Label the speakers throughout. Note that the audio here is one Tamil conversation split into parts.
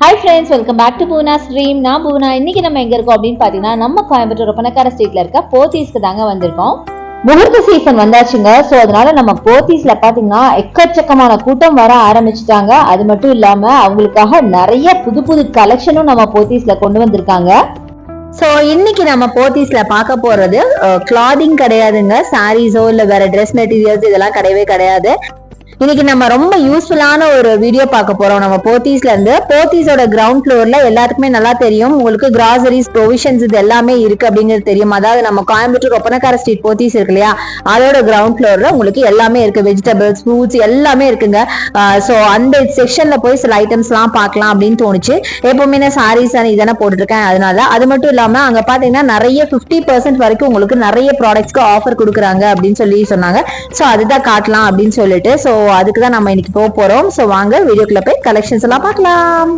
Speaker 1: Hi friends welcome back to Poona stream நான் பூனா இன்னைக்கு நம்ம எங்க இருக்கோம் அப்படின்னு பாத்தீங்கன்னா நம்ம கோயம்புத்தூர் பணக்கார ஸ்ட்ரீட்ல இருக்க போத்தீஸ்க்கு தாங்க வந்திருக்கோம். முகூர்த்த சீசன் வந்தாச்சுங்க. ஸோ அதனால நம்ம போத்தீஸ்ல பாத்தீங்கன்னா எக்கச்சக்கமான கூட்டம் வர ஆரம்பிச்சுட்டாங்க. அது மட்டும் இல்லாம அவங்களுக்காக நிறைய புது புது கலெக்ஷனும் நம்ம போத்தீஸ்ல கொண்டு வந்திருக்காங்க.
Speaker 2: ஸோ இன்னைக்கு நம்ம போத்தீஸ்ல பார்க்க போறது கிளாதிங் கிடையாதுங்க. சாரீஸோ இல்ல வேற ட்ரெஸ் மெட்டீரியல்ஸ் இதெல்லாம் கிடையவே கிடையாது. இன்னைக்கு நம்ம ரொம்ப யூஸ்ஃபுல்லான ஒரு வீடியோ பார்க்க போறோம். நம்ம போத்தீஸ்ல இருந்து போத்தீஸோட கிரவுண்ட் ஃப்ளோர்ல எல்லாத்துக்குமே நல்லா தெரியும். உங்களுக்கு கிராசரிஸ் ப்ரொவிஷன்ஸ் இது எல்லாமே இருக்கு அப்படிங்கிறது தெரியும். அதாவது நம்ம கோயம்புத்தூர் ஒப்பனக்கார ஸ்ட்ரீட் போத்தீஸ் இருக்கு இல்லையா? அதோட கிரவுண்ட் ஃப்ளோர்ல உங்களுக்கு எல்லாமே இருக்கு. வெஜிடபிள்ஸ் ஃப்ரூட்ஸ் எல்லாமே இருக்குங்க. ஸோ அந்த செக்ஷன்ல போய் சில ஐட்டம்ஸ் எல்லாம் பார்க்கலாம் அப்படின்னு தோணுச்சு. எப்பவுமே நான் சாரீஸ் இதானே போட்டுட்டு இருக்கேன் அதனால அது மட்டும் இல்லாம அங்க பாத்தீங்கன்னா நிறைய பிப்டி பர்சன்ட் வரைக்கும் உங்களுக்கு நிறைய ப்ராடக்ட்ஸ்க்கு ஆஃபர் கொடுக்குறாங்க அப்படின்னு சொல்லி சொன்னாங்க. ஸோ அதுதான் காட்டலாம் அப்படின்னு சொல்லிட்டு. ஸோ அதுக்கு தான் நம்ம இன்னைக்கு போக போறோம். ஸோ வாங்க வீடியோக்குள்ள போய் கலெக்ஷன்ஸ் எல்லாம் பார்க்கலாம்.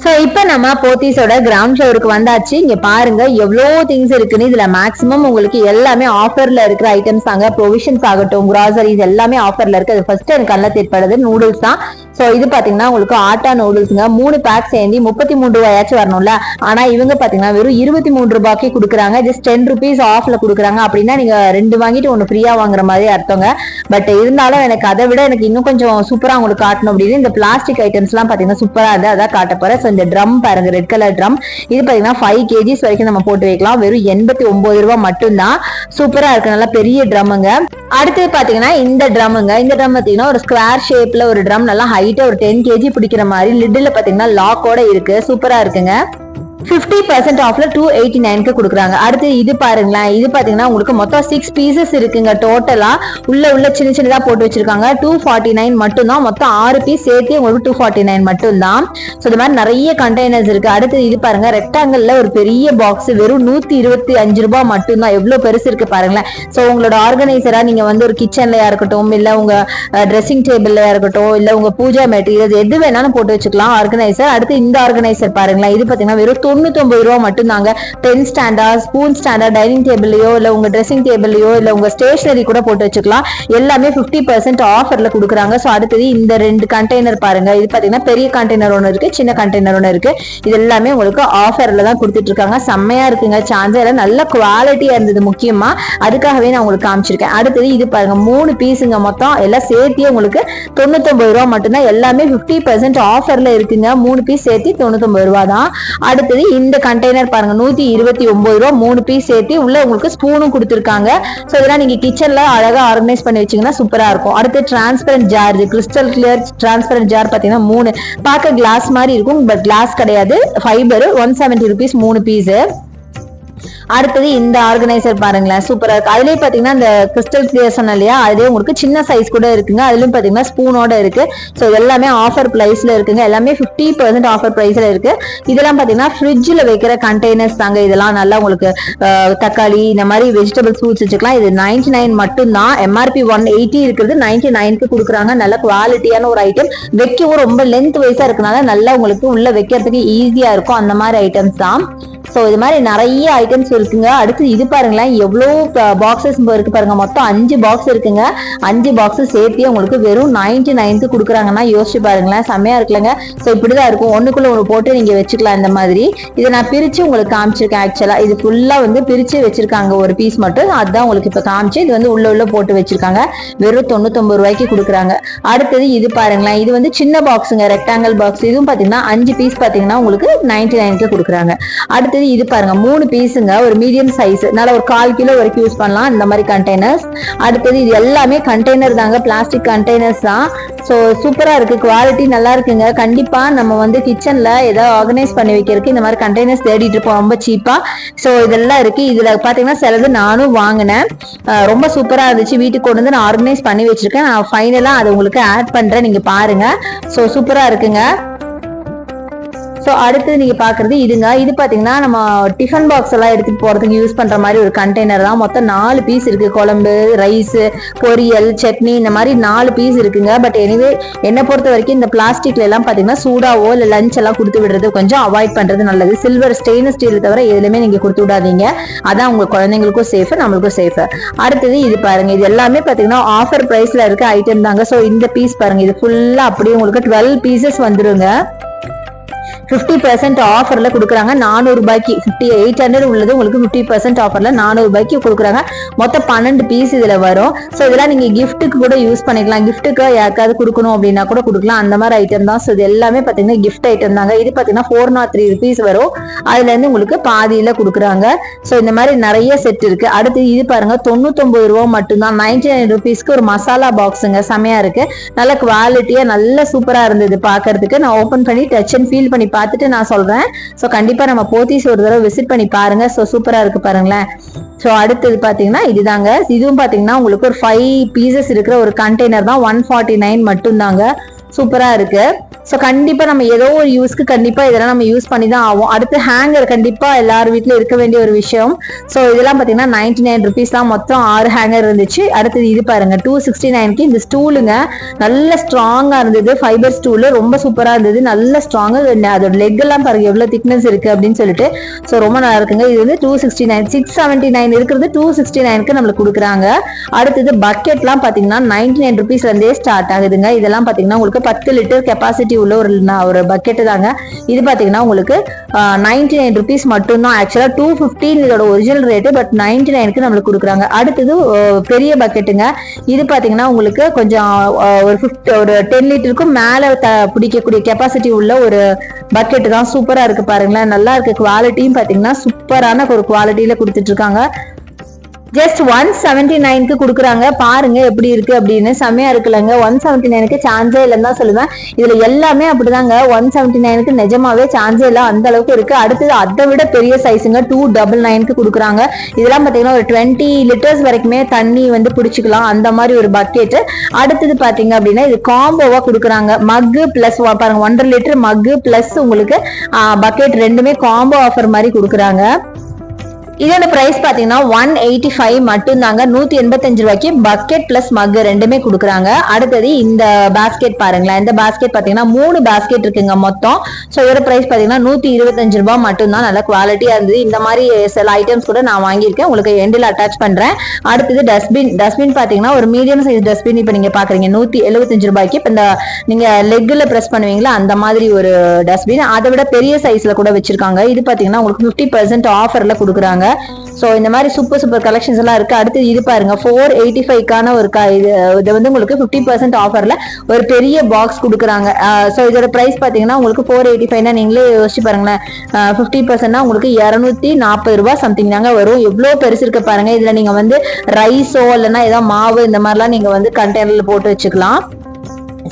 Speaker 2: ஸோ இப்போ நம்ம போத்தீஸோட கிரவுண்ட் ஷோருக்கு வந்தாச்சு. இங்கே பாருங்க எவ்வளோ திங்ஸ் இருக்குன்னு. இதில் மேக்ஸிமம் உங்களுக்கு எல்லாமே ஆஃபரில் இருக்கிற ஐட்டம்ஸ் தாங்க. ப்ரொவிஷன்ஸ் ஆகட்டும் கிராசரிஸ் எல்லாமே ஆஃபரில் இருக்குது அது ஃபர்ஸ்ட் எனக்கு கண்ணில் தேர்ப்படுது நூடுல்ஸ் தான். ஸோ இது பார்த்தீங்கன்னா உங்களுக்கு ஆட்டா நூடுல்ஸுங்க மூணு பேக் சேர்ந்து முப்பத்தி மூணு ரூபாயாச்சும் வரணும்ல. ஆனால் இவங்க பார்த்தீங்கன்னா வெறும் இருபத்தி மூணு ரூபாய்க்கு கொடுக்குறாங்க. ஜஸ்ட் டென் ருபீஸ் ஆஃபில் கொடுக்குறாங்க. அப்படின்னா நீங்கள் ரெண்டு வாங்கிட்டு ஒன்று ஃப்ரீயாக வாங்குற மாதிரி அர்த்தங்க. பட் இருந்தாலும் எனக்கு அதை விட எனக்கு இன்னும் கொஞ்சம் சூப்பராக உங்களுக்கு காட்டணும் அப்படின்னு இந்த பிளாஸ்டிக் ஐட்டம்ஸ்லாம் பார்த்தீங்கன்னா சூப்பராக சூப்பரா இருந்து அதான் காட்ட போகிறேன் ஸோ இந்த ட்ரம் பாருங்க ரெட் கலர் ட்ரம் இது பாத்தீங்கன்னா ஃபைவ் கேஜிஸ் வரைக்கும் நம்ம போட்டு வைக்கலாம். வெறும் எண்பத்தி ஒன்பது ரூபாய் மட்டும்தான். சூப்பரா இருக்கு. நல்லா பெரிய ட்ரம்முங்க அடுத்தது பாத்தீங்கன்னா இந்த ட்ரம்முங்க இந்த ட்ரம் பார்த்தீங்கன்னா ஒரு ஸ்கொயர் ஷேப்ல ஒரு ட்ரம் நல்லா ஹைட்டா ஒரு டென் கேஜி பிடிக்கிற மாதிரி. லிட்டில் பாத்தீங்கன்னா லாக்கோட இருக்கு. சூப்பராக இருக்குங்க. ஃபிஃப்டி பர்சன்ட் ஆஃப்ல டூ எயிட்டி நைனுக்கு கொடுக்குறாங்க. அடுத்து இது பாருங்களேன். இது பார்த்தீங்கன்னா உங்களுக்கு மொத்தம் சிக்ஸ் பீசஸ் இருக்குங்க. டோட்டலாக உள்ள உள்ள சின்ன சின்னதாக போட்டு வச்சிருக்காங்க. டூ ஃபார்ட்டி நைன் மட்டும்தான். மொத்தம் ஆறு பீஸ் சேர்த்து உங்களுக்கு டூ ஃபார்ட்டி நைன் மட்டும்தான். ஸோ இந்த மாதிரி நிறைய கண்டெய்னர்ஸ் இருக்கு. அடுத்து இது பாருங்க. ரெக்டாங்கிளில் ஒரு பெரிய பாக்ஸ் வெறும் நூற்றி இருபத்தி அஞ்சு ரூபாய் மட்டும்தான். எவ்வளோ பெருசு இருக்கு பாருங்களேன். ஸோ உங்களோட ஆர்கனைசராக நீங்கள் வந்து ஒரு கிச்சன்லயா இருக்கட்டும் இல்லை உங்கள் ட்ரெஸ்ஸிங் டேபிளையாக இருக்கட்டும் இல்லை உங்கள் பூஜா மெட்டீரியல்ஸ் எது வேணாலும் போட்டு வச்சுக்கலாம். ஆர்கனைசர் அடுத்து இந்த ஆர்கனைசர் பாருங்களேன். இது பார்த்தீங்கன்னா வெறும் தொண்ணூத்தி ஒன்பது ரூபா மட்டும்தாங்க. பென் ஸ்டாண்டா ஸ்பூன் ஸ்டாண்டா டைனிங் டேபிள்லயோ இல்ல உங்க ட்ரெஸ்ஸிங் டேபிள்லயோ இல்ல உங்க ஸ்டேஷனரி கூட போட்டு வச்சுக்கலாம். எல்லாமே பிப்டி பர்சன்ட் ஆஃபர்ல கொடுக்குறாங்க. ஸோ அடுத்தது இந்த ரெண்டு கண்டெய்னர் பாருங்க. இது பாத்தீங்கன்னா பெரிய கண்டெய்னர் ஒன்று இருக்கு சின்ன கண்டெய்னர் ஒன்று இருக்கு. இது எல்லாமே உங்களுக்கு ஆஃபர்ல தான் கொடுத்துட்டு இருக்காங்க. செம்மையா இருக்குங்க. சான்ஸ் எல்லாம் நல்ல குவாலிட்டியா இருந்தது முக்கியமா. அதுக்காகவே நான் உங்களுக்கு காமிச்சிருக்கேன். அடுத்தது இது பாருங்க. மூணு பீஸுங்க மொத்தம். எல்லாம் சேர்த்தே உங்களுக்கு தொண்ணூத்தொம்பது ரூபா மட்டும்தான். எல்லாமே பிப்டி பர்சன்ட் ஆஃபர்ல இருக்குங்க. மூணு பீஸ் சேர்த்து தொண்ணூத்தொம்பது ரூபா தான். அடுத்தது இந்த கண்டெய்னர் பாருங்க நூத்தி இருபத்தி ஒன்பது ரூபா மூணு பீஸ் சேர்த்து உள்ள உங்களுக்கு ஸ்பூனும் கொடுத்துருக்காங்க. ஸோ இதெல்லாம் நீங்க கிச்சன்ல அழகா ஆர்கனைஸ் பண்ணி வச்சீங்கன்னா சூப்பரா இருக்கும். அடுத்து transparent jar crystal clear transparent jar பாத்தீங்கன்னா மூணு. பார்க்க கிளாஸ் மாதிரி இருக்கும் பட் கிளாஸ் கிடையாது. ஃபைபர் ஒன் செவன்டி ருபீஸ் மூணு பீஸ் அடுத்தது இந்த ஆர்கனைசர் பாருங்களேன் சூப்பரா இருக்கு. அதுலயே பாத்தீங்கன்னா இந்த கிறிஸ்டல் கிளியர் சொன்ன இல்லையா? அதுலயே உங்களுக்கு சின்ன சைஸ் கூட இருக்குங்க. அதுலயும் பாத்தீங்கன்னா ஸ்பூனோட இருக்கு. ஸோ எல்லாமே ஆஃபர் பிரைஸ்ல இருக்குங்க. எல்லாமே ஃபிஃப்டி பர்சன்ட் ஆஃபர் பிரைஸ்ல இருக்கு. இதெல்லாம் பாத்தீங்கன்னா ஃப்ரிட்ஜில் வைக்கிற கண்டெய்னர்ஸ் தாங்க. இதெல்லாம் நல்லா உங்களுக்கு தக்காளி இந்த மாதிரி வெஜிடபிள் ஃப்ரூட்ஸ் வச்சுக்கலாம். இது நைன்டி நைன் மட்டும் தான் எம்ஆர்பி ஒன் எயிட்டி இருக்கிறது. நைன்டி நைனுக்கு கொடுக்குறாங்க. நல்ல குவாலிட்டியான ஒரு ஐட்டம் வைக்கவும் ரொம்ப லென்த் வைஸா இருக்கனால நல்லா உங்களுக்கு உள்ள வைக்கிறதுக்கு ஈஸியா இருக்கும். அந்த மாதிரி ஐட்டம்ஸ் தான். ஸோ இது மாதிரி நிறைய ஐட்டம்ஸ் இருக்குங்க. அடுத்து இது பாருங்களேன். எவ்வளோ பாக்ஸஸ் இருக்கு பாருங்க. மொத்தம் அஞ்சு பாக்ஸ் இருக்குங்க. அஞ்சு பாக்ஸ் சேர்த்தே உங்களுக்கு வெறும் நைன்டி நைன்த்து கொடுக்குறாங்கன்னா யோசிச்சு பாருங்களேன். செம்மையா இருக்குல்லங்க. ஸோ இப்படி தான் இருக்கும். ஒன்றுக்குள்ள ஒன்று போட்டு நீங்கள் வச்சுக்கலாம் இந்த மாதிரி. இதை நான் பிரித்து உங்களுக்கு காமிச்சிருக்கேன் ஆக்சுவலாக இது ஃபுல்லாக வந்து பிரித்து வச்சிருக்காங்க. ஒரு பீஸ் மட்டும். அதுதான் உங்களுக்கு இப்போ காமிச்சு இது வந்து உள்ள உள்ள போட்டு வச்சிருக்காங்க. வெறும் தொண்ணூத்தொம்பது ரூபாய்க்கு கொடுக்குறாங்க. அடுத்தது இது பாருங்களேன். இது வந்து சின்ன பாக்ஸுங்க ரெக்டாங்கல் பாக்ஸ் இதுவும் பார்த்தீங்கன்னா அஞ்சு பீஸ் பார்த்தீங்கன்னா உங்களுக்கு நைன்டி நைனுக்கு கொடுக்குறாங்க. அடுத்தது இது பாருங்க. மூணு பீஸுங்க ஒரு மீடியம் சைஸ் நல்ல ஒரு கால் கிலோ வரைக்கும் யூஸ் பண்ணலாம். இந்த மாதிரி கண்டெய்னர்ஸ் அடுத்தது இது எல்லாமே கண்டெய்னர் தாங்க. பிளாஸ்டிக் கண்டெய்னர்ஸ் தான். ஸோ சூப்பராக இருக்கு. குவாலிட்டி நல்லா இருக்குங்க. கண்டிப்பாக நம்ம வந்து கிச்சனில் ஏதாவது ஆர்கனைஸ் பண்ணி வைக்கிறதுக்கு இந்த மாதிரி கண்டெய்னர்ஸ் தேடிட்டு இருப்போம். ரொம்ப சீப்பாக ஸோ இதெல்லாம் இருக்கு. இதில் பார்த்தீங்கன்னா சிலது நானும் வாங்கினேன். ரொம்ப சூப்பராக இருந்துச்சு. வீட்டுக்கு கொண்டு வந்து நான் ஆர்கனைஸ் பண்ணி வச்சிருக்கேன். நான் ஃபைனலாக அதை உங்களுக்கு ஆட் பண்ணுறேன் நீங்கள் பாருங்க. ஸோ சூப்பராக இருக்குங்க. ஸோ அடுத்து நீங்கள் பார்க்குறது இதுங்க. இது பார்த்தீங்கன்னா நம்ம டிஃபன் பாக்ஸ் எல்லாம் எடுத்துகிட்டு போகிறதுக்கு யூஸ் பண்ணுற மாதிரி ஒரு கண்டெய்னர் தான். மொத்தம் நாலு பீஸ் இருக்குது குழம்பு ரைஸு பொரியல் சட்னி இந்த மாதிரி நாலு பீஸ் இருக்குங்க. பட் எனிவே என்னை பொறுத்த வரைக்கும் இந்த பிளாஸ்டிக்ல எல்லாம் பார்த்தீங்கன்னா சூடாவோ இல்லை லஞ்ச் எல்லாம் கொடுத்து விடுறது கொஞ்சம் அவாய்ட் பண்ணுறது நல்லது. சில்வர் ஸ்டெயின்லெஸ் ஸ்டீல் தவிர எதுலையுமே நீங்கள் கொடுத்து விடாதீங்க. அதான் உங்கள் குழந்தைங்களுக்கும் சேஃபு நம்மளுக்கும் சேஃபு அடுத்தது இது பாருங்க. இது எல்லாமே பார்த்தீங்கன்னா ஆஃபர் ப்ரைஸில் இருக்க ஐட்டம் தாங்க. ஸோ இந்த பீஸ் பாருங்க. இது ஃபுல்லாக அப்படியே உங்களுக்கு டுவெல் பீசஸ் வந்துருங்க. ஃபிஃப்டி பர்சன்ட் ஆஃபர்ல கொடுக்குறாங்க. நானூறு ரூபாய்க்கு ஃபிஃப்டி எயிட் ஹண்ட்ரட் உள்ளது. உங்களுக்கு ஃபிஃப்டி பர்சன்ட் ஆஃபர்ல நானூறு ரூபாய்க்கு கொடுக்குறாங்க. மொத்தம் பன்னெண்டு பீஸ் இதுல வரும். ஸோ இதெல்லாம் நீங்க கிஃப்ட்டுக்கு கூட யூஸ் பண்ணிக்கலாம். கிஃப்ட்டுக்கு யாருக்காவது கொடுக்கணும் அப்படின்னா கூட கொடுக்கலாம். அந்த மாதிரி ஐட்டம் தான். ஸோ இது எல்லாமே பாத்தீங்கன்னா கிஃப்ட் ஐட்டம் தாங்க. இது பாத்தீங்கன்னா ஃபோர் நாட் த்ரீ ருபீஸ் வரும். அதுல இருந்து உங்களுக்கு பாதியில கொடுக்குறாங்க. ஸோ இந்த மாதிரி நிறைய செட் இருக்கு. அடுத்து இது பாருங்க. தொண்ணூத்தொன்பது ரூபா மட்டும்தான். நைன்டி நைன் ருபீஸ்க்கு ஒரு மசாலா பாக்ஸுங்க செமையா இருக்கு. நல்ல குவாலிட்டியா நல்ல சூப்பரா இருந்தது பாக்குறதுக்கு. நான் ஓபன் பண்ணி டச் அண்ட் ஃபீல் பண்ணி பார்த்துட்டு நான் சொல்றேன். ஸோ கண்டிப்பா நம்ம போத்தீஸ் ஒரு தடவை விசிட் பண்ணி பாருங்க. ஸோ சூப்பரா இருக்கு பாருங்களேன். ஸோ அடுத்தது பாத்தீங்கன்னா இதுதாங்க. இதுவும் பாத்தீங்கன்னா உங்களுக்கு ஒரு ஃபைவ் பீசஸ் இருக்கிற ஒரு கண்டெய்னர் தான். ஒன் ஃபார்ட்டி நைன் மட்டும்தாங்க. சூப்பரா இருக்கு. ஸோ கண்டிப்பா நம்ம ஏதோ ஒரு யூஸ்க்கு கண்டிப்பா இதெல்லாம் நம்ம யூஸ் பண்ணி தான் ஆகும் அடுத்து ஹேங்கர் கண்டிப்பா எல்லார் வீட்லயும் இருக்க வேண்டிய ஒரு விஷயம். ஸோ இதெல்லாம் பாத்தீங்கன்னா நைன்டி நைன் ருபீஸ் தான். மொத்தம் ஆறு ஹேங்கர் இருந்துச்சு. அடுத்தது இது பாருங்க டூ சிக்ஸ்டி நைன்க்கு இந்த ஸ்டூலுங்க நல்ல ஸ்ட்ராங்கா இருந்தது. ஃபைபர் ஸ்டூலு ரொம்ப சூப்பரா இருந்தது. நல்ல ஸ்ட்ராங்காக அதோட லெக் எல்லாம் பாருங்க எவ்வளவு திக்னஸ் இருக்கு அப்படின்னு சொல்லிட்டு. ஸோ ரொம்ப நல்லா இருக்குங்க. இது வந்து two sixty nine six seventy nine இருக்கிறது டூ சிக்ஸ்டி நைனுக்கு நம்மளுக்கு கொடுக்குறாங்க. அடுத்தது பக்கெட்லாம் பாத்தீங்கன்னா நைன்டி நைன் ருபீஸ்ல இருந்தே ஸ்டார்ட் ஆகுதுங்க. இதெல்லாம் பாத்தீங்கன்னா உங்களுக்கு பத்து லிட்டர் கெப்பாசிட்டி உள்ள ஒரு ஒரு பக்கெட்டு தாங்க. இது பார்த்தீங்கன்னா உங்களுக்கு நைன்டி நைன் ருபீஸ் மட்டும்தான். ஆக்சுவலாக டூ ஃபிஃப்டின் இதோட ஒரிஜினல் ரேட்டு பட் நைன்டி நைனுக்கு நம்மளுக்கு கொடுக்குறாங்க. அடுத்தது பெரிய பக்கெட்டுங்க இது பார்த்தீங்கன்னா உங்களுக்கு கொஞ்சம் ஒரு ஃபிஃப்டி ஒரு டென் லிட்டருக்கும் மேலே த பிடிக்கக்கூடிய கெப்பாசிட்டி உள்ள ஒரு பக்கெட்டு தான். சூப்பராக இருக்குது பாருங்களேன். நல்லா இருக்க குவாலிட்டியும் பார்த்தீங்கன்னா சூப்பரான ஒரு குவாலிட்டியில் கொடுத்துட்ருக்காங்க ஜஸ்ட் ஒன் செவன்டி நைனுக்கு கொடுக்குறாங்க. பாருங்க எப்படி இருக்கு அப்படின்னு. செம்மையா இருக்குல்லங்க. ஒன் செவன்டி நைனுக்கு சான்ஸே இல்லைன்னு தான் சொல்லுவேன். இதுல எல்லாமே அப்படிதாங்க. ஒன் செவன்டி நைனுக்கு நிஜமாவே சான்ஸே இல்லை. அந்த அளவுக்கு இருக்கு. அடுத்தது அதை விட பெரிய சைஸுங்க டூ டபுள் நைனுக்கு கொடுக்குறாங்க. இதெல்லாம் பாத்தீங்கன்னா ஒரு டுவெண்ட்டி லிட்டர்ஸ் வரைக்குமே தண்ணி வந்து பிடிச்சிக்கலாம். அந்த மாதிரி ஒரு பக்கெட் அடுத்தது பாத்தீங்க அப்படின்னா இது காம்போவா கொடுக்குறாங்க. மக்கு பிளஸ் பாருங்க. ஒன்றரை லிட்டர் மக்கு பிளஸ் உங்களுக்கு பக்கெட் ரெண்டுமே காம்போ ஆஃபர் மாதிரி கொடுக்குறாங்க. இதோட பிரைஸ் பாத்தீங்கன்னா ஒன் எயிட்டி ஃபைவ் மட்டும்தாங்க. நூத்தி எண்பத்தஞ்சு ரூபாய்க்கு பக்கெட் பிளஸ் மக் ரெண்டுமே கொடுக்குறாங்க. அடுத்தது இந்த பாஸ்கெட் பாருங்களேன். இந்த பாஸ்கெட் பாத்தீங்கன்னா மூணு பாஸ்கெட் இருக்குங்க மொத்தம். ஸோ இதோட பிரைஸ் பாத்தீங்கன்னா நூத்தி இருபத்தஞ்சு ரூபாய் மட்டும்தான். நல்ல குவாலிட்டியா இருந்தது. இந்த மாதிரி சில ஐட்டம்ஸ் கூட நான் வாங்கியிருக்கேன். உங்களுக்கு எண்டில் அட்டாச் பண்றேன். அடுத்தது டஸ்ட்பின் டஸ்ட்பின் பாத்தீங்கன்னா ஒரு மீடியம் சைஸ் டஸ்ட்பின் இப்ப நீங்க பாக்குறீங்க. நூத்தி எழுபத்தஞ்சு ரூபாய்க்கு. இப்ப இந்த நீங்க லெக்ல பிரஸ் பண்ணுவீங்களா? அந்த மாதிரி ஒரு டஸ்ட்பின் அதை விட பெரிய சைஸ்ல கூட வச்சிருக்காங்க. இது பாத்தீங்கன்னா உங்களுக்கு ஃபிஃப்டி பர்சன்ட் ஆஃபர்ல கொடுக்குறாங்க. ஸோ இந்த மாதிரி சூப்பர் சூப்பர் கலெக்ஷன்ஸ் எல்லாம் இருக்கு. அடுத்து இது பாருங்க ஃபோர் எயிட்டி ஃபைவ்க்கான ஒரு க- இது இது வந்து உங்களுக்கு ஃபிஃப்டி பர்சன்ட் ஆஃபர்ல ஒரு பெரிய பாக்ஸ் கொடுக்குறாங்க. ஸோ இதோட ப்ரைஸ் பார்த்தீங்கன்னா உங்களுக்கு ஃபோர் எயிட்டி ஃபைவ்னா நீங்களே யோசிச்சு பாருங்களேன். ஃபிஃப்டி பர்சன்ட்னா உங்களுக்கு இரநூத்தி நாற்பது ரூபா சம்திங் தாங்க வரும். எவ்வளோ பெருசு இருக்கு பாருங்க. இதில் நீங்கள் வந்து ரைஸோ இல்லைன்னா ஏதாவது மாவு இந்த மாதிரிலாம் நீங்கள் வந்து கண்டெய்னரில் போட்டு வச்சுக்கலாம்.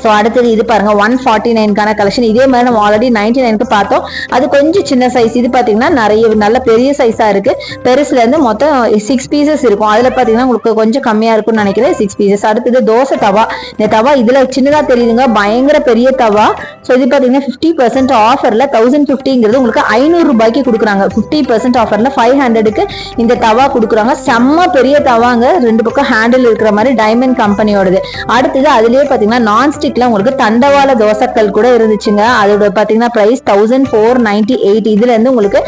Speaker 2: ஸோ அடுத்தது இது பாருங்க ஒன் ஃபார்ட்டி நைன்கான கலெக்ஷன் இதே மாதிரி நம்ம ஆல்ரெடி நைன்டி நைனுக்கு பார்த்தோம். அது கொஞ்சம் சின்ன சைஸ் இது பார்த்தீங்கன்னா நிறைய நல்ல பெரிய சைஸாக இருக்கு. பெருசுல இருந்து மொத்தம் சிக்ஸ் பீசஸ் இருக்கும். அதில் பார்த்தீங்கன்னா உங்களுக்கு கொஞ்சம் கம்மியாக இருக்கும்னு நினைக்கிறேன் சிக்ஸ் பீசஸ் அடுத்தது தோசை தவா. இந்த தவா இதில் சின்னதாக தெரியுதுங்க. பயங்கர பெரிய தவா. ஸோ இது பார்த்தீங்கன்னா ஃபிஃப்டி பர்சன்ட் ஆஃபரில் தௌசண்ட் ஃபிஃப்டிங்கிறது உங்களுக்கு ஐநூறு ரூபாய்க்கு கொடுக்குறாங்க. ஃபிஃப்டி பர்சன்ட் ஆஃபரில் ஃபைவ் ஹண்ட்ரடுக்கு இந்த தவா கொடுக்குறாங்க. செம்ம பெரிய தவாங்க. ரெண்டு பக்கம் ஹேண்டில் இருக்கிற மாதிரி டைமண்ட் கம்பெனியோடது அடுத்தது அதுலேயே பார்த்தீங்கன்னா நான் ஸ்டிக்ல உங்களுக்கு தண்டவாள தோசைக்கல் கூட இருந்துச்சுங்க. அதோட பாத்தீங்கன்னா price thousand four ninety eight இதுல இருந்து உங்களுக்கு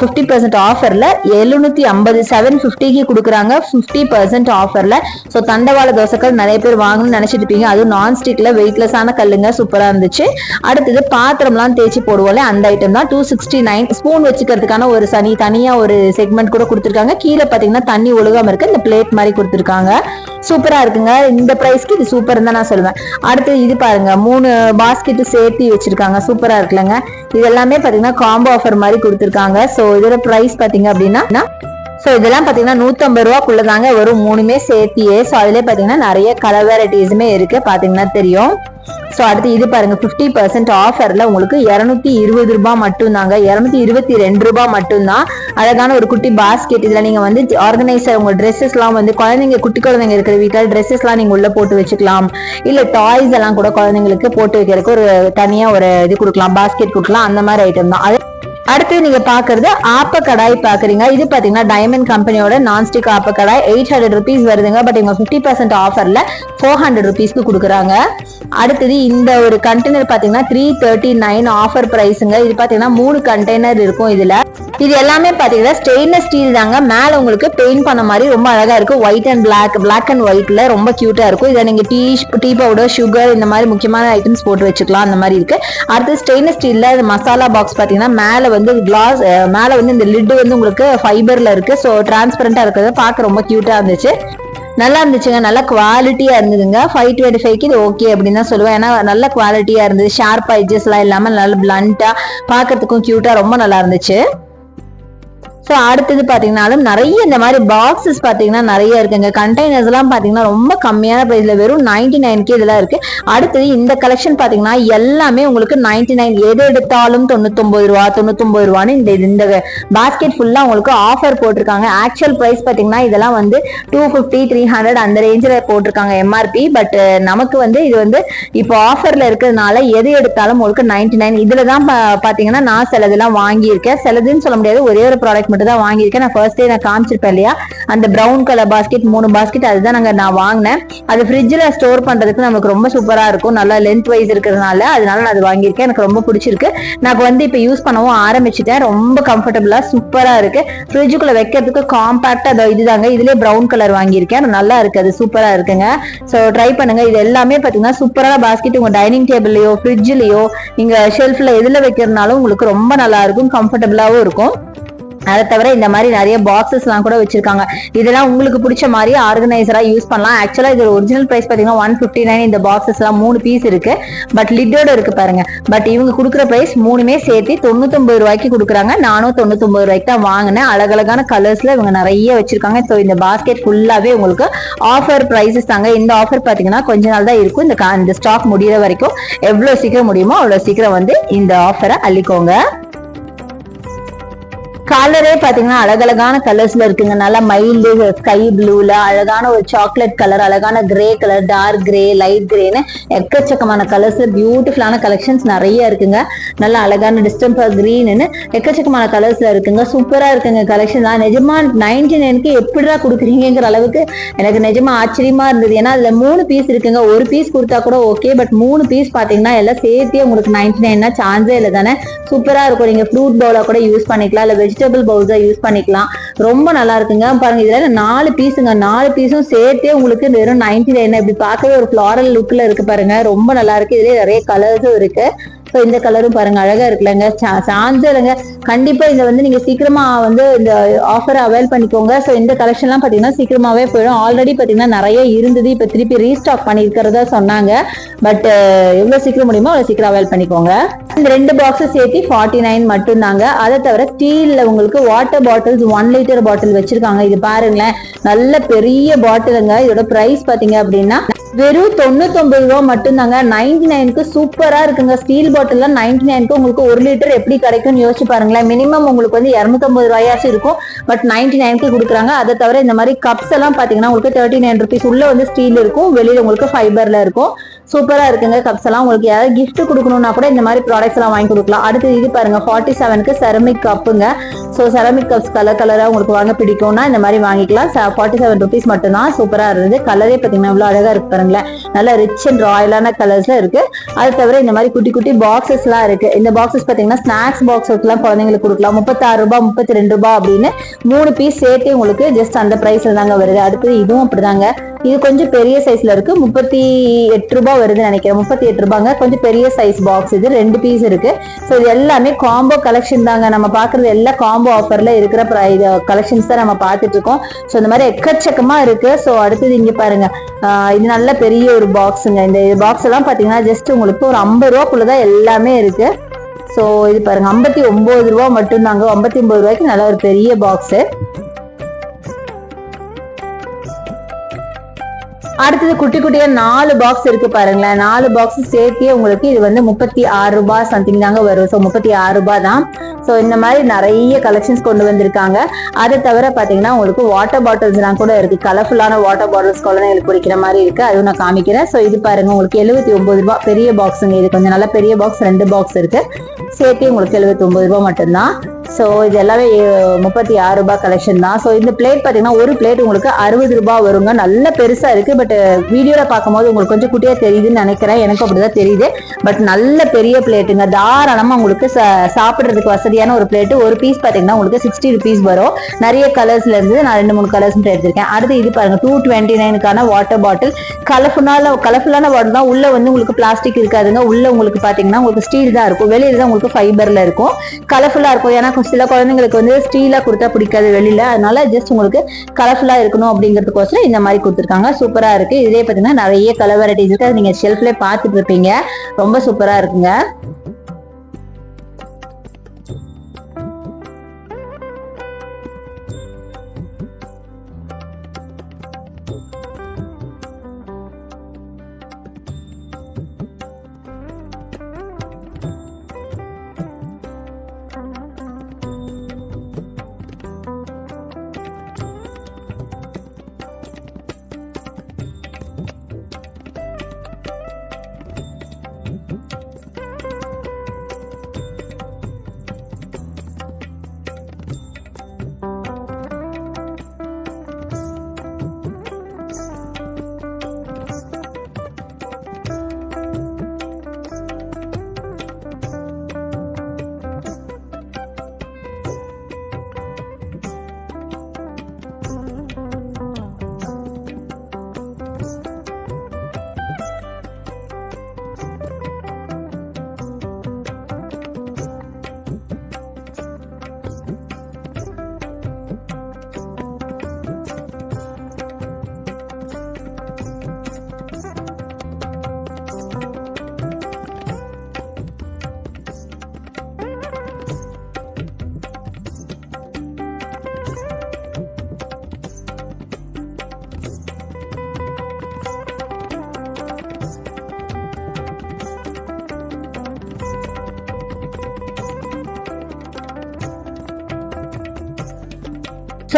Speaker 2: ஃபிஃப்டி பர்சன்ட் ஆஃபர்ல எழுநூத்தி ஐம்பது செவன் ஃபிஃப்டிக்கு கொடுக்குறாங்க. ஃபிஃப்டி பர்சன்ட் ஆஃபர்ல ஸோ தண்டவாள தோசைக்கல் நிறைய பேர் வாங்கணும்னு நினைச்சிட்டு இருப்பீங்க. அதுவும் நான் ஸ்டிக்ல வெயிட்லெஸ்ஸான கல்லுங்க. சூப்பரா இருந்துச்சு. அடுத்தது பாத்திரம்லாம் தேய்ச்சி போடுவோம்ல அந்த ஐட்டம் தான். டூ சிக்ஸ்டி நைன் ஸ்பூன் வச்சுக்கிறதுக்கான ஒரு சனி தனியா ஒரு செக்மெண்ட் கூட கொடுத்துருக்காங்க. கீழே பாத்தீங்கன்னா தண்ணி ஒழுகாம இருக்கு. இந்த பிளேட் மாதிரி கொடுத்துருக்காங்க. சூப்பரா இருக்குங்க. இந்த பிரைஸ்க்கு இது சூப்பர் தான் நான் சொல்லுவேன். அடுத்து இது பாருங்க மூணு பாஸ்கெட் சேர்த்து வச்சிருக்காங்க. சூப்பரா இருக்குல்லங்க. இது எல்லாமே பாத்தீங்கன்னா காம்போ ஆஃபர் மாதிரி கொடுத்துருக்காங்க. ஸோ இதோட பிரைஸ் பாத்தீங்க அப்படின்னா ஸோ இதெல்லாம் பார்த்தீங்கன்னா நூற்றம்பது ரூபாக்குள்ள தாங்க வரும். மூணுமே சேர்த்தியே ஸோ அதுலேயே பார்த்தீங்கன்னா நிறைய கலர் வெரைட்டிஸுமே இருக்குது பார்த்தீங்கன்னா தெரியும். ஸோ அடுத்து இது பாருங்க ஃபிஃப்டி பர்சன்ட் ஆஃபரில் உங்களுக்கு இரநூத்தி இருபது ரூபா மட்டும்தாங்க. இரநூத்தி இருபத்தி ரெண்டு ரூபாய் மட்டும்தான். அழகான ஒரு குட்டி பாஸ்கெட் இதில் நீங்கள் வந்து ஆர்கனைசர் உங்கள் ட்ரெஸ்ஸஸ்லாம் வந்து குழந்தைங்க குட்டி குழந்தைங்க இருக்கிற வீட்டில் ட்ரெஸ்ஸஸ்லாம் நீங்கள் உள்ளே போட்டு வச்சுக்கலாம். இல்லை டாய்ஸ் எல்லாம் கூட குழந்தைங்களுக்கு போட்டு வைக்கிறதுக்கு ஒரு தனியாக ஒரு இது கொடுக்கலாம் பாஸ்கெட் கொடுக்கலாம். அந்த மாதிரி ஐட்டம் தான். அது அடுத்து நீங்க பாக்குறது ஆப்ப கடாய் பாக்குறீங்க. இது பாத்தீங்கன்னா டைமண்ட் கம்பெனியோட நான்ஸ்டிக் ஆப்ப கடாய் எயிட் ஹண்ட்ரட் ருபீஸ் வருதுங்க. பட் இவங்க ஃபிஃப்டி பர்சன்ட் ஆஃபர்ல ஃபோர் ஹண்ட்ரட் ருபீஸ்க்கு கொடுக்குறாங்க. அடுத்தது இந்த ஒரு கண்டெய்னர் பாத்தீங்கன்னா த்ரீ தேர்ட்டி நைன் ஆஃபர் பிரைஸுங்க இது பாத்தீங்கன்னா மூணு கண்டெய்னர் இருக்கும் இதுல. இது எல்லாமே பாத்தீங்கன்னா ஸ்டெயின்லெஸ் ஸ்டீல் தாங்க. மேல உங்களுக்கு பெயிண்ட் பண்ண மாதிரி ரொம்ப அழகா இருக்கு. White and black black and ஒயிட்ல ரொம்ப கியூட்டா இருக்கும். இதை நீங்க டீ டீ பவுடர் சுகர் இந்த மாதிரி முக்கியமான ஐட்டம்ஸ் போட்டு வச்சுக்கலாம். அந்த மாதிரி இருக்கு. அடுத்து ஸ்டெயின்லெஸ் ஸ்டீல்ல மசாலா பாக்ஸ் பாத்தீங்கன்னா மேல வந்து கிளாஸ் மேல வந்து இந்த லிட் வந்து உங்களுக்கு ஃபைபர்ல இருக்கு. ஸோ டிரான்ஸ்பரண்டா இருக்கிறத பார்க்க ரொம்ப கியூட்டா இருந்துச்சு. நல்லா இருந்துச்சுங்க. நல்ல குவாலிட்டியா இருந்ததுங்க. ஃபைவ் டுவெண்ட்டி ஃபைவ்க்கு இது ஓகே அப்படின்னு தான் சொல்லுவேன். ஏன்னா நல்ல குவாலிட்டியா இருந்தது. ஷார்ப் ஐஜஸ் எல்லாம் இல்லாம நல்ல பிளண்டா பார்க்கறதுக்கும் கியூட்டா ரொம்ப நல்லா இருந்துச்சு. ஸோ அடுத்தது பார்த்தீங்கன்னாலும் நிறைய இந்த மாதிரி பாக்ஸஸ் பார்த்தீங்கன்னா நிறைய இருக்குங்க. கண்டெய்னர்ஸ்லாம் பார்த்தீங்கன்னா ரொம்ப கம்மியான ப்ரைஸில் வெறும் நைன்டி நைன்க்கு இதெல்லாம் இருக்கு. அடுத்தது இந்த கலெக்ஷன் பார்த்தீங்கன்னா எல்லாமே உங்களுக்கு நைன்டி நைன் எது எடுத்தாலும் தொண்ணூத்தொம்பது ரூபா தொண்ணூத்தொம்பது ரூபான்னு இந்த இந்த பாஸ்கெட் ஃபுல்லாக உங்களுக்கு ஆஃபர் போட்டிருக்காங்க. ஆக்சுவல் ப்ரைஸ் பார்த்தீங்கன்னா இதெல்லாம் வந்து டூ ஃபிஃப்டி த்ரீ ஹண்ட்ரட் அந்த ரேஞ்சில் போட்டிருக்காங்க எம்ஆர்பி பட் நமக்கு வந்து இது வந்து இப்போ ஆஃபரில் இருக்கிறதுனால எது எடுத்தாலும் உங்களுக்கு நைன்டி நைன் இதில் தான் பா- நான் சிலதெல்லாம் வாங்கியிருக்கேன். சிலதுன்னு சொல்ல முடியாது. ஒரே ஒரு ப்ராடக்ட் மட்டும் தான் வாங்கியிருக்கேன். நான் ஃபர்ஸ்ட் நான் காமிச்சிருப்பேன் இல்லையா? அந்த ப்ரௌன் கலர் பாஸ்கெட் மூணு பாஸ்கெட் அதுதான் நாங்கள் நான் வாங்கினேன். அது ஃப்ரிட்ஜில் ஸ்டோர் பண்ணுறதுக்கு நமக்கு ரொம்ப சூப்பராக இருக்கும். நல்லா லென்த் வைஸ் இருக்கிறதுனால அதனால நான் அது வாங்கியிருக்கேன். எனக்கு ரொம்ப பிடிச்சிருக்கு. நான் வந்து இப்போ யூஸ் பண்ணவும் ஆரம்பிச்சிட்டேன். ரொம்ப கம்ஃபர்டபுளாக சூப்பராக இருக்கு. ஃப்ரிட்ஜுக்குள்ள வைக்கிறதுக்கு காம்பேக்டாக அது இதுதாங்க. இதுலேயே பிரவுன் கலர் வாங்கியிருக்கேன். நல்லா இருக்கு. அது சூப்பராக இருக்குங்க. ஸோ ட்ரை பண்ணுங்க. இது எல்லாமே பார்த்தீங்கன்னா சூப்பரான பாஸ்கெட் உங்கள் டைனிங் டேபிள்லையோ ஃப்ரிட்ஜ்லையோ நீங்கள் ஷெல்ஃபில் எதில் வைக்கிறதுனாலும் உங்களுக்கு ரொம்ப நல்லா இருக்கும். கம்ஃபர்டபுளாகவும் இருக்கும். அதை தவிர இந்த மாதிரி நிறைய பாக்ஸஸ் எல்லாம் கூட வச்சிருக்காங்க. இதெல்லாம் உங்களுக்கு பிடிச்ச மாதிரி ஆர்கனைசரா யூஸ் பண்ணலாம். ஆக்சுவலா இது ஒரிஜினல் பிரைஸ் பாத்தீங்கன்னா ஒன் பிப்டி நைன் இந்த பாக்ஸஸ் எல்லாம் மூணு பீஸ் இருக்கு. பட் லிட்டோட இருக்கு பாருங்க. பட் இவங்க கொடுக்குற பிரைஸ் மூணுமே சேர்த்து தொண்ணூத்தொன்பது ரூபாய்க்கு கொடுக்குறாங்க. நானும் தொண்ணூத்தொன்பது ரூபாய்க்கு தான் வாங்கினேன். அழகழகான கலர்ஸ்ல இவங்க நிறைய வச்சிருக்காங்க. ஸோ இந்த பாஸ்கெட் ஃபுல்லாவே உங்களுக்கு ஆஃபர் பிரைசஸ் தாங்க. இந்த ஆஃபர் பாத்தீங்கன்னா கொஞ்ச நாள் தான் இருக்கும். இந்த கா- இந்த ஸ்டாக் முடியிற வரைக்கும் எவ்வளவு சீக்கிரம் முடியுமோ அவ்வளவு சீக்கிரம் வந்து இந்த ஆஃபரை அள்ளிக்கோங்க. கலரே பாத்தீங்கன்னா அழகழகான கலர்ஸ்ல இருக்குங்க. நல்லா மைல்டு ஸ்கை ப்ளூல அழகான ஒரு சாக்லேட் கலர் அழகான grey colour dark grey light கிரேன்னு எக்கச்சக்கமான கலர்ஸ்ல பியூட்டிஃபுல்லான கலெக்ஷன்ஸ் நிறைய இருக்குங்க. நல்ல அழகான டிஸ்டம்பர் கிரீன்னு எக்கச்சக்கமான கலர்ஸ்ல இருக்குங்க. சூப்பரா இருக்குங்க கலெக்ஷன் தான். நிஜமா நைன்டி நைனுக்கு எப்படிடா கொடுக்குறீங்கிற அளவுக்கு எனக்கு நிஜமா ஆச்சரியமா இருந்தது. ஏன்னா அதுல மூணு பீஸ் இருக்குங்க. ஒரு பீஸ் கொடுத்தா கூட ஓகே பட் மூணு பீஸ் பாத்தீங்கன்னா எல்லாம் சேர்த்தே உங்களுக்கு நைன்டி நைன்னா சான்ஸே இல்லை தானே. சூப்பரா இருக்கும். நீங்க ஃப்ரூட் பவுலா கூட யூஸ் பண்ணிக்கலாம். இல்ல வெஜிடபிள் பவுல்ஸா யூஸ் பண்ணிக்கலாம். ரொம்ப நல்லா இருக்குங்க. பாருங்க இதுல நாலு பீஸுங்க. நாலு பீஸும் சேர்த்தே உங்களுக்கு வெறும் நைன்டி நைன் இப்படி பார்க்கவே ஒரு ஃபிளாரல் லுக்ல இருக்கு பாருங்க. ரொம்ப நல்லா இருக்கு. இதுல நிறைய கலர்ஸும் இருக்கு. இப்போ இந்த கலரும் பாருங்க அழகா இருக்குல்லங்க. சாஞ்சலுங்க கண்டிப்பா இதை வந்து நீங்க சீக்கிரமா வந்து இந்த ஆஃபரை அவைல் பண்ணிக்கோங்க. ஸோ இந்த கலெக்ஷன்லாம் பார்த்தீங்கன்னா சீக்கிரமாவே போயிடும். ஆல்ரெடி பாத்தீங்கன்னா நிறைய இருந்தது. இப்போ திருப்பி ரீஸ்டாக் பண்ணியிருக்கிறதா சொன்னாங்க. பட் எவ்வளவு சீக்கிரம் முடியுமோ அவ்வளோ சீக்கிரம் அவைல் பண்ணிக்கோங்க. இந்த ரெண்டு பாக்ஸஸ் சேர்த்து ஃபார்ட்டி நைன் மட்டும்தாங்க. அதை தவிர ஸ்டீல்ல உங்களுக்கு water bottles one litre bottle வச்சிருக்காங்க. இது பாருங்களேன். நல்ல பெரிய பாட்டிலுங்க இதோட ப்ரைஸ் பார்த்தீங்க அப்படின்னா வெறும் தொண்ணூத்தொன்பது ரூபா மட்டும்தாங்க. நைன்டி நைனுக்கு சூப்பரா இருக்குங்க. ஸ்டீல் பாட்டில் நைன்டி நைனுக்கு உங்களுக்கு ஒரு லிட்டர் எப்படி கிடைக்கும்னு யோசிச்சு பாருங்களேன். மினிமம் உங்களுக்கு வந்து இரநூத்தம்பது ரூபாயாச்சும் இருக்கும். பட் நைன்டி நைனுக்கு கொடுக்குறாங்க. அதை தவிர இந்த மாதிரி கப்ஸ் எல்லாம் பாத்தீங்கன்னா உங்களுக்கு தேர்ட்டி நைன் ருபீஸ் உள்ள வந்து ஸ்டீல் இருக்கும். வெளியில உங்களுக்கு ஃபைபர்ல இருக்கும். சூப்பரா இருக்குங்க கப்ஸ் எல்லாம். உங்களுக்கு யாராவது கிஃப்ட் கொடுக்கணும்னா கூட இந்த மாதிரி ப்ராடக்ட்ஸ் எல்லாம் வாங்கி கொடுக்கலாம். அடுத்து இது பாருங்க ஃபார்ட்டி செவனுக்கு செரமிக் கப்புங்க ஸோ செரமிக் கப்ஸ் கலர் கலரா உங்களுக்கு வாங்க பிடிக்கும்னா இந்த மாதிரி வாங்கிக்கலாம். ஃபார்ட்டி செவன் ருபீஸ் மட்டும்தான் சூப்பரா இருந்தது. கலரே பார்த்தீங்கன்னா இவ்வளோ அழகா இருக்கு பாருங்களேன். நல்ல ரிச் அண்ட் ராயலான கலர்ஸ்ல இருக்கு. அது தவிர இந்த மாதிரி குட்டி குட்டி பாக்ஸஸ் எல்லாம் இருக்கு. இந்த பாக்ஸஸ் பாத்தீங்கன்னா ஸ்நாக்ஸ் பாக்ஸ் எல்லாம் குழந்தைங்களுக்கு கொடுக்கலாம். முப்பத்தாறு ரூபாய் முப்பத்தி ரெண்டு ரூபாய் அப்படின்னு மூணு பீஸ் சேர்த்து உங்களுக்கு ஜஸ்ட் அந்த பிரைஸ்ல தாங்க வருது. அடுத்தது இதுவும் அப்படிதாங்க. இது கொஞ்சம் பெரிய சைஸ்ல இருக்கு. முப்பத்தி எட்டு ரூபாய் வருதுன்னு நினைக்கிறேன். முப்பத்தி எட்டு ரூபாங்க. கொஞ்சம் பெரிய சைஸ் பாக்ஸ் இது ரெண்டு பீஸ் இருக்கு. ஸோ இது எல்லாமே காம்போ கலெக்ஷன் தாங்க. நம்ம பாக்குறது எல்லா காம்போ ஆஃபர்ல இருக்கிற கலெக்ஷன்ஸ் தான் நம்ம பார்த்துட்டு இருக்கோம். ஸோ இந்த மாதிரி எக்கச்சக்கமா இருக்கு. ஸோ அடுத்தது இங்க பாருங்க. இது நல்ல பெரிய ஒரு பாக்ஸுங்க இந்த பாக்ஸ் எல்லாம் பாத்தீங்கன்னா ஜஸ்ட் உங்களுக்கு ஒரு ஐம்பது ரூபாக்குள்ளதான் எல்லாமே இருக்கு. ஸோ இது பாருங்க. ஐம்பத்தி ஒன்பது ரூபா மட்டும்தாங்க. ஐம்பத்தி ஒன்பது ரூபாய்க்கு நல்ல ஒரு பெரிய பாக்ஸு அடுத்தது குட்டி குட்டியா நாலு பாக்ஸ் இருக்கு பாருங்களேன். நாலு பாக்ஸ் சேர்த்தே உங்களுக்கு இது வந்து முப்பத்தி ஆறு ரூபாய் சம்திங் தாங்க வரும். ஸோ முப்பத்தி ஆறு ரூபாய் தான் ஸோ இந்த மாதிரி நிறைய கலெக்ஷன்ஸ் கொண்டு வந்திருக்காங்க. அதை தவிர பாத்தீங்கன்னா உங்களுக்கு வாட்டர் பாட்டில்ஸ்லாம் கூட இருக்கு. கலர்ஃபுல்லான வாட்டர் பாட்டில்ஸ் குழந்தைங்களுக்கு குடிக்கிற மாதிரி இருக்கு. அதுவும் நான் காமிக்கிறேன். ஸோ இது பாருங்க உங்களுக்கு எழுபத்தி ஒன்பது ரூபாய். பெரிய பாக்ஸுங்க இது கொஞ்சம் நல்ல பெரிய பாக்ஸ் ரெண்டு பாக்ஸ் இருக்கு. சேர்த்தே உங்களுக்கு எழுபத்தி ஒன்பது ரூபாய் மட்டும்தான். ஸோ இது எல்லாமே முப்பத்தி ஆறு ரூபாய் கலெக்ஷன் தான். ஸோ இந்த பிளேட் பார்த்தீங்கன்னா ஒரு பிளேட் உங்களுக்கு அறுபது ரூபாய் வருங்க. நல்ல பெருசாக இருக்கு. பட் வீடியோவில் பார்க்கும்போது உங்களுக்கு கொஞ்சம் குட்டியாக தெரியுதுன்னு நினைக்கிறேன். எனக்கு அப்படிதான் தெரியுது. பட் நல்ல பெரிய பிளேட்டுங்க தாராளமாக உங்களுக்கு சா- சாப்பிட்றதுக்கு வசதியான ஒரு பிளேட்டு ஒரு பீஸ் பார்த்தீங்கன்னா உங்களுக்கு சிக்ஸ்டி ருபீஸ் வரும். நிறைய கலர்ஸ்ல இருந்து நான் ரெண்டு மூணு கலர்ஸ் எடுத்திருக்கேன். அடுத்து இது பாருங்க டூ டுவெண்ட்டி நைனுக்கான வாட்டர் பாட்டில் கலர்ஃபுல்லான கலர்ஃபுல்லான வாட்டர் தான். உள்ள வந்து உங்களுக்கு பிளாஸ்டிக் இருக்காதுங்க. உள்ள உங்களுக்கு பார்த்தீங்கன்னா உங்களுக்கு ஸ்டீல் தான் இருக்கும். வெளியில் தான் உங்களுக்கு ஃபைபரில் இருக்கும். கலர்ஃபுல்லாக இருக்கும். ஏன்னா சில குழந்தைங்களுக்கு வந்து ஸ்டீலா கொடுத்தா பிடிக்காது வெளியில. அதனால ஜஸ்ட் உங்களுக்கு கலர்ஃபுல்லா இருக்கணும் அப்படிங்கிறதுக்கோசரம் இந்த மாதிரி கொடுத்துருக்காங்க. சூப்பரா இருக்கு. இதே பாத்தீங்கன்னா நிறைய கலர் வெரைட்டிஸ் இருக்கு. அது நீங்க ஷெல்ஃப்ல பாத்துட்டு இருப்பீங்க. ரொம்ப சூப்பரா இருக்குங்க.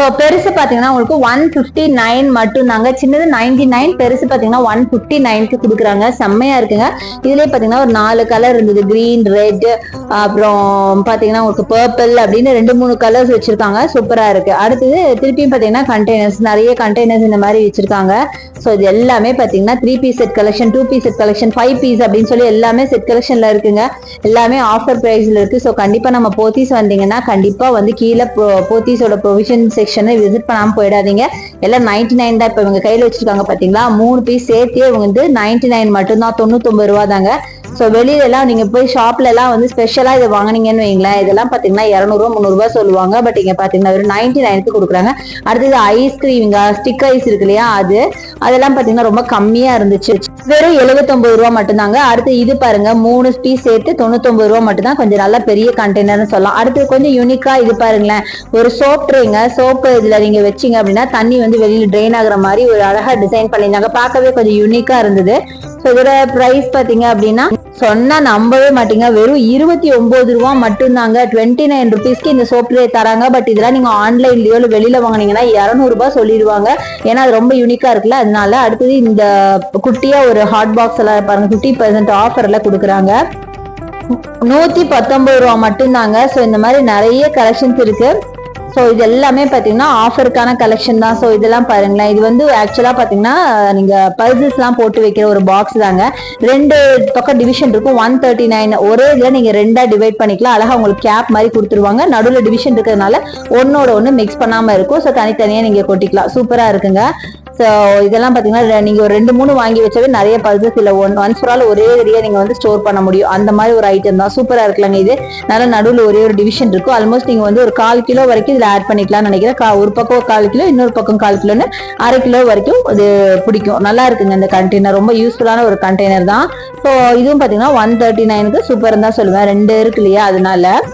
Speaker 2: ஸோ பெருசு பார்த்தீங்கன்னா உங்களுக்கு ஒன் ஃபிஃப்டி நைன் மட்டும் தாங்க. சின்னது நைன்டி நைன் பெருசு பார்த்தீங்கன்னா ஒன் ஃபிஃப்டி நைன்க்கு கொடுக்குறாங்க. செம்மையா இருக்குங்க. இதுலேயே பார்த்தீங்கன்னா ஒரு நாலு கலர் இருந்தது. க்ரீன் ரெட் அப்புறம் பார்த்தீங்கன்னா உங்களுக்கு பர்பிள் அப்படின்னு ரெண்டு மூணு கலர்ஸ் வச்சுருக்காங்க. சூப்பராக இருக்குது அடுத்தது திருப்பியும் பார்த்தீங்கன்னா கண்டெய்னர்ஸ் நிறைய கண்டெய்னர்ஸ் இந்த மாதிரி வச்சுருக்காங்க. ஸோ இது எல்லாமே பார்த்தீங்கன்னா three piece set collection two piece set collection five piece அப்படின்னு சொல்லி எல்லாமே செட் கலெக்ஷனில் இருக்குங்க. எல்லாமே ஆஃபர் ப்ரைஸில் இருக்குது ஸோ கண்டிப்பாக நம்ம போத்தீஸ் வந்தீங்கன்னா கண்டிப்பாக வந்து கீழே போ- போத்தீஸோட ப்ரொவிஷன் செக்ஷனை விசிட் பண்ணாமல் போயிடாதீங்க. எல்லாம் நைன்டி நைன் தான் இப்போ இவங்க கையில் வச்சுருக்காங்க பார்த்தீங்களா மூணு பீஸ் சேர்த்தே இவங்க வந்து நைன்டி நைன் மட்டும்தான். தொண்ணூத்தொம்பது ரூபா தாங்க ஸோ வெளியில எல்லாம் நீங்க போய் ஷாப்ல எல்லாம் வந்து ஸ்பெஷலா இதை வாங்குனீங்கன்னு வைங்களேன். இதெல்லாம் பாத்தீங்கன்னா இரநூறுவா முந்நூறுபா சொல்லுவாங்க. பட் இங்க பாத்தீங்கன்னா வெறும் நைன்டி நைனுக்கு கொடுக்குறாங்க. அடுத்தது ஐஸ்கிரீம்ங்க ஸ்டிக் ஐஸ் இருக்கு இல்லையா அது. அதெல்லாம் பாத்தீங்கன்னா ரொம்ப கம்மியா இருந்துச்சு. வெறும் 79 ரூபா மட்டும்தாங்க. அடுத்து இது பாருங்க மூணு பீஸ் சேர்த்து தொண்ணூத்தொன்பது ரூபா மட்டும்தான். கொஞ்சம் நல்ல பெரிய கண்டெய்னர்னு சொல்லலாம். அடுத்து கொஞ்சம் யூனிக்கா இது பாருங்களேன். ஒரு சோப் ட்ரேங்க சோப்பு இதுல நீங்க வச்சீங்க அப்படின்னா தண்ணி வந்து வெளியில ட்ரெயின் ஆகுற மாதிரி ஒரு அழகா டிசைன் பண்ணியிருந்தாங்க. பார்க்கவே கொஞ்சம் யூனிக்கா இருந்தது. ஸோ இதோட ப்ரைஸ் பார்த்தீங்க அப்படின்னா சொன்னால் நம்பவே மாட்டீங்க. வெறும் இருபத்தி ஒம்பது ரூபா மட்டும்தாங்க. டுவெண்ட்டி நைன் ருபீஸ்க்கு இந்த சோப் ட்ரே தராங்க. பட் இதெல்லாம் நீங்கள் ஆன்லைன்லயோ இல்லை வெளியில் வாங்குனீங்கன்னா இரநூறுபா சொல்லிடுவாங்க. ஏன்னா அது ரொம்ப யூனிக்காக இருக்குல்ல. அதனால அடுத்தது இந்த குட்டியாக ஒரு ஹாட் பாக்ஸ் எல்லாம் பாருங்க. ஃபிஃப்டி பர்சன்ட் ஆஃபர்ல கொடுக்குறாங்க. நூற்றி பத்தொன்பது ரூபா மட்டும்தாங்க. ஸோ இந்த மாதிரி நிறைய கலெக்ஷன்ஸ் இருக்குது ஸோ இது எல்லாமே பார்த்தீங்கன்னா ஆஃபருக்கான கலெக்ஷன் தான். ஸோ இதெல்லாம் பாருங்களேன். இது வந்து ஆக்சுவலாக பார்த்தீங்கன்னா நீங்க பர்சஸ்லாம் போட்டு வைக்கிற ஒரு பாக்ஸ் தாங்க. ரெண்டு பக்கம் டிவிஷன் இருக்கும். ஒன் தேர்ட்டி நைன் ஒரே இதில் நீங்கள் ரெண்டா டிவைட் பண்ணிக்கலாம். அழகா உங்களுக்கு கேப் மாதிரி கொடுத்துருவாங்க. நடுவில் டிவிஷன் இருக்கிறதுனால ஒன்னோட ஒன்று மிக்ஸ் பண்ணாமல் இருக்கும். ஸோ தனித்தனியாக நீங்கள் கொட்டிக்கலாம். சூப்பராக இருக்குங்க. இதெல்லாம் பார்த்தீங்கன்னா நீங்கள் ஒரு ரெண்டு மூணு வாங்கி வச்சாவே நிறைய பல்சஸ் இல்லை. ஒன் ஒன்ஸ் ஃபார் ஆல் ஒரே ஏரியா நீங்கள் வந்து ஸ்டோர் பண்ண முடியும். அந்த மாதிரி ஒரு ஐட்டம் தான். சூப்பராக இருக்கலாங்க இது. நல்ல நடுவில் ஒரே ஒரு டிவிஷன் இருக்கும். ஆல்மோஸ்ட் நீங்கள் வந்து ஒரு கால் கிலோ வரைக்கும் இதில் ஆட் பண்ணிக்கலாம்னு நினைக்கிறேன். கா- ஒரு பக்கம் கால் கிலோ இன்னொரு பக்கம் கால் கிலோன்னு அரை கிலோ வரைக்கும் இது பிடிக்கும். நல்லா இருக்குங்க இந்த கண்டெய்னர் ரொம்ப யூஸ்ஃபுல்லான ஒரு கண்டெய்னர் தான். ஸோ இதுவும் பார்த்தீங்கன்னா ஒன் தேர்ட்டி நைனுக்கு சூப்பர் தான் சொல்லுவேன். ரெண்டு இருக்கு இல்லையா அதனால.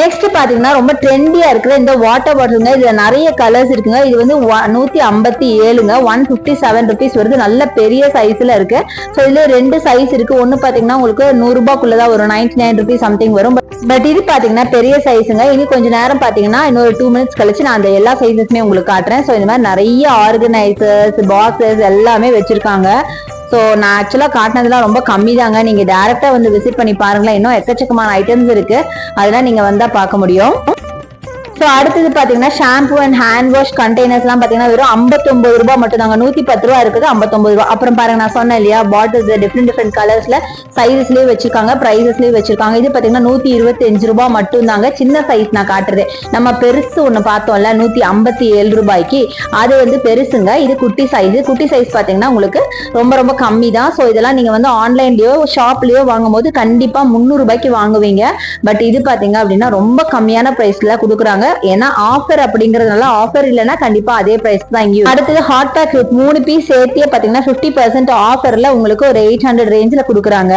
Speaker 2: நெக்ஸ்ட் பாத்தீங்கன்னா ரொம்ப ட்ரெண்டியா இருக்கிற இந்த வாட்டர் பாட்டிலுங்க இதுல நிறைய கலர்ஸ் இருக்குங்க. இது வந்து நூத்தி ஐம்பத்தி ஏழுங்க. ஒன் பிப்டி செவன் ருபீஸ் வருது. நல்ல பெரிய சைஸ்ல இருக்கு. ஸோ இதுல ரெண்டு சைஸ் இருக்கு. ஒன்னு பாத்தீங்கன்னா உங்களுக்கு நூறு ரூபாய்க்குள்ளதான் வரும். நைன்டி நைன் ருபீஸ் சம்திங் வரும். பட் இது பாத்தீங்கன்னா பெரிய சைஸுங்க இனி கொஞ்ச நேரம் பாத்தீங்கன்னா இன்னொரு டூ மினிட்ஸ் கழிச்சு நான் அந்த எல்லா சைஸஸுமே உங்களுக்கு காட்டுறேன். ஸோ இந்த மாதிரி நிறைய ஆர்கனைசர்ஸ் பாக்ஸஸ் எல்லாமே வச்சிருக்காங்க. ஸோ நான் ஆக்சுவலாக காட்டினதுலாம் ரொம்ப கம்மி தாங்க நீங்கள் டேரெக்டாக வந்து விசிட் பண்ணி பாருங்களேன். இன்னும் எக்கச்சக்கமான ஐட்டம்ஸ் இருக்கு. அதெல்லாம் நீங்கள் வந்தால் பார்க்க முடியும். ஸோ அடுத்தது பார்த்தீங்கன்னா ஷாம்பு அண்ட் ஹேண்ட் வாஷ் கண்டெய்னர்ஸ்லாம் பார்த்தீங்கன்னா வெறும் 59 ரூபாய் மட்டும் தாங்க. நூற்றி பத்து ரூபா இருக்குது 59 ரூபா. அப்புறம் பாருங்க நான் சொன்னேன் இல்லையா பாட்டில்ஸ் டிஃப்ரெண்ட் டிஃப்ரெண்ட் கலர்ஸில் சைஸஸ்லேயே வச்சிருக்காங்க ப்ரைஸஸ்லேயே வச்சிருக்காங்க. இது பார்த்தீங்கன்னா நூற்றி இருபத்தஞ்சு ரூபாய் மட்டும் தாங்க. சின்ன சைஸ் நான் காட்டுறது. நம்ம பெருசு ஒன்று பார்த்தோம்ல நூற்றி ஐம்பத்தி ஏழு ரூபாய்க்கு. அது வந்து பெருசுங்க. இது குட்டி சைஸ் குட்டி சைஸ் பார்த்தீங்கன்னா உங்களுக்கு ரொம்ப ரொம்ப கம்மி தான் ஸோ இதெல்லாம் நீங்கள் வந்து ஆன்லைன்லேயோ ஷாப்லேயோ வாங்கும் வாங்கும்போது கண்டிப்பாக முந்நூறுபாய்க்கு வாங்குவீங்க. பட் இது பார்த்தீங்க அப்படின்னா ரொம்ப கம்மியான ப்ரைஸில் கொடுக்குறாங்க. ஏன்னா ஆஃபர் அப்படிங்கறதுனால ஆஃபர் இல்லைன்னா கண்டிப்பா அதே பிரைஸ் தான் இங்கேயும் அடுத்தது ஹாட் பேக் மூணு பீஸ் சேர்த்தே பாத்தீங்கன்னா ஃபிஃப்டி பர்சன்ட் ஆஃபர்ல உங்களுக்கு ஒரு எயிட் ஹண்ட்ரட் ரேஞ்சில் கொடுக்குறாங்க.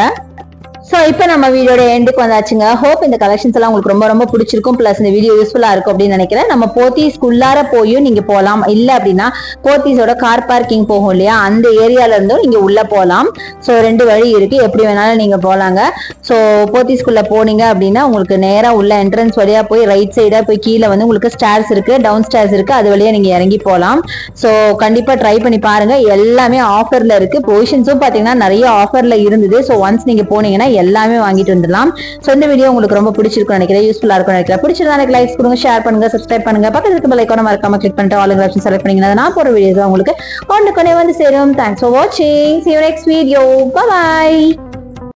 Speaker 2: ஸோ இப்போ நம்ம வீடியோட எண்டுக்கு வந்தாச்சுங்க. ஹோப் இந்த கலெக்ஷன்ஸ் எல்லாம் உங்களுக்கு ரொம்ப ரொம்ப பிடிச்சிருக்கும். ப்ளஸ் இந்த வீடியோ யூஸ்ஃபுல்லாக இருக்கும் அப்படின்னு நினைக்கிறேன். நம்ம போத்தீஸ்க்குள்ளார போயும் நீங்கள் போகலாம் இல்லை அப்படின்னா போத்தீஸோட கார் பார்க்கிங் போகும் இல்லையா? அந்த ஏரியால இருந்தும் நீங்கள் உள்ளே போகலாம் ஸோ ரெண்டு வழி இருக்குது எப்படி வேணாலும் நீங்கள் போகலாங்க ஸோ போத்தீஸ்குள்ளே போனீங்க அப்படின்னா உங்களுக்கு நேராக உள்ள என்ட்ரன்ஸ் வழியாக போய் ரைட் சைடாக போய் கீழே வந்து உங்களுக்கு ஸ்டேர்ஸ் இருக்குது டவுன் ஸ்டேர்ஸ் இருக்குது அது வழியாக நீங்கள் இறங்கி போகலாம் ஸோ கண்டிப்பாக ட்ரை பண்ணி பாருங்கள் எல்லாமே ஆஃபரில் இருக்குது பொசிஷன்ஸும் பார்த்தீங்கன்னா நிறைய ஆஃபரில் இருந்தது. ஸோ ஒன்ஸ் நீங்கள் போனீங்கன்னா எல்லாமே வாங்கிட்டு வந்துடலாம். ஸோ இந்த வீடியோ உங்களுக்கு ரொம்ப பிடிச்சிருக்கும் நினைக்கிறேன். யூஸ்ஃபுல்லா இருக்கும் நினைக்கிறேன். பிடிச்சிருந்தா எனக்கு லைக்ஸ் கொடுங்க ஷேர் பண்ணுங்க சப்ஸ்கிரைப் பண்ணுங்க. பக்கத்துல இருக்க பெல் மறக்காம கிளிக் பண்ணிட்டு ஆல் ஆப்ஷன் செலக்ட் பண்ணிங்கன்னா நான் போற வீடியோஸ் உங்களுக்கு ஒன்றுக்குனே வந்து சேரும். தேங்க்ஸ் ஃபார் வாட்சிங் see you next video. Bye